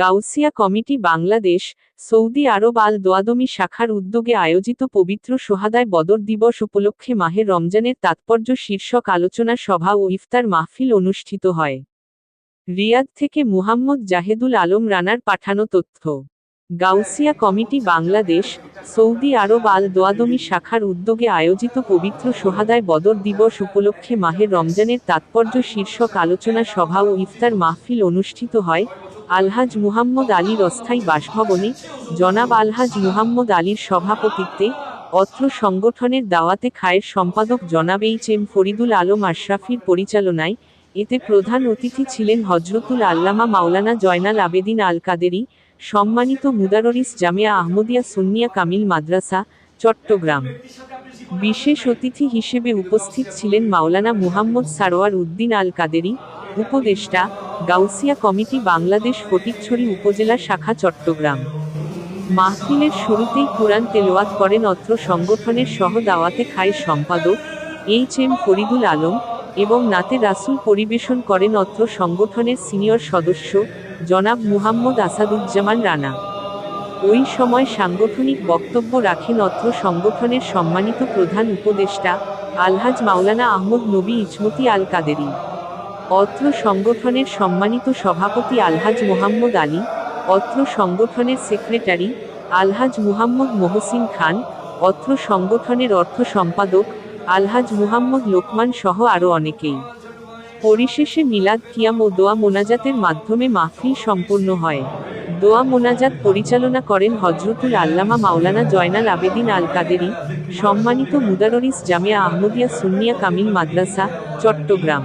Gausia committee Bangladesh, Saudi আরব আল দোয়াদমি শাখার উদ্যোগে আয়োজিত পবিত্র সোহাদায় বদর দিবস উপলক্ষে মাহে রমজানের তাৎপর্য শীর্ষক আলোচনা সভা ও ইফতার মাহফিল অনুষ্ঠিত হয়। রিয়াদ থেকে মুহাম্মদ জাহেদুল আলম রানার পাঠানো তথ্য। গাউসিয়া কমিটি বাংলাদেশ, সৌদি আরব আল দোয়াদমি শাখার উদ্যোগে আয়োজিত পবিত্র সোহাদায় বদর দিবস উপলক্ষে মাহের রমজানের তাৎপর্য শীর্ষক আলোচনা সভা ও ইফতার মাহফিল অনুষ্ঠিত হয়। আলহাজ মুহাম্মদ আলীর অস্থায়ী বাসভবনে, জনাব আলহাজ মুহাম্মদ আলীর সভাপতিত্বে, অত্র সংগঠনের দাওয়াতে খায়ের সম্পাদক জনাব এইচ এম ফরিদুল আলম আশরাফির পরিচালনায়, এতে প্রধান অতিথি ছিলেন হজরতুল আল্লামা মাওলানা জয়নাল আবেদিন আল কাদেরি সম্মানিত মুদাররিস জামিয়া আহমদিয়া সুন্নিয়া কামিল মাদ্রাসা, চট্টগ্রাম। বিশেষ অতিথি হিসেবে উপস্থিত ছিলেন মাওলানা মুহাম্মদ সারোয়ার উদ্দিন আল কাদেরি উপদেষ্টা, গাউসিয়া কমিটি বাংলাদেশ ফটিকছড়ি উপজেলা শাখা চট্টগ্রাম। মাহফিলের শুরুতেই কোরআন তেলাওয়াত করেন অত্র সংগঠনের সহ দাওয়াতে খায় সম্পাদক এইচ এম ফরিদুল আলম এবং নাতে রাসুল পরিবেশন করেন অত্র সংগঠনের সিনিয়র সদস্য জনাব মুহাম্মদ আসাদুজ্জামান রানা। ওই সময় সাংগঠনিক বক্তব্য রাখেন অত্র সংগঠনের সম্মানিত প্রধান উপদেষ্টা আলহাজ মাওলানা আহমদ নবী ইসমতি আল কাদেরি অত্র সংগঠনের সম্মানিত সভাপতি আলহাজ মোহাম্মদ আলী, অত্র সংগঠনের সেক্রেটারি আলহাজ মুহাম্মদ মহসিন খান, অত্র সংগঠনের অর্থ সম্পাদক আলহাজ মুহাম্মদ লোকমান সহ আরও অনেকেই। পরিশেষে মিলাদ কিয়াম ও দোয়া মোনাজাতের মাধ্যমে মাহফিল সম্পূর্ণ হয়। দোয়া মোনাজাত পরিচালনা করেন হজরতুল আল্লামা মাওলানা জয়নাল আবেদিন আল কাদেরি সম্মানিত মুদাররিস জামিয়া আহমদিয়া সুন্নিয়া কামিল মাদ্রাসা, চট্টগ্রাম।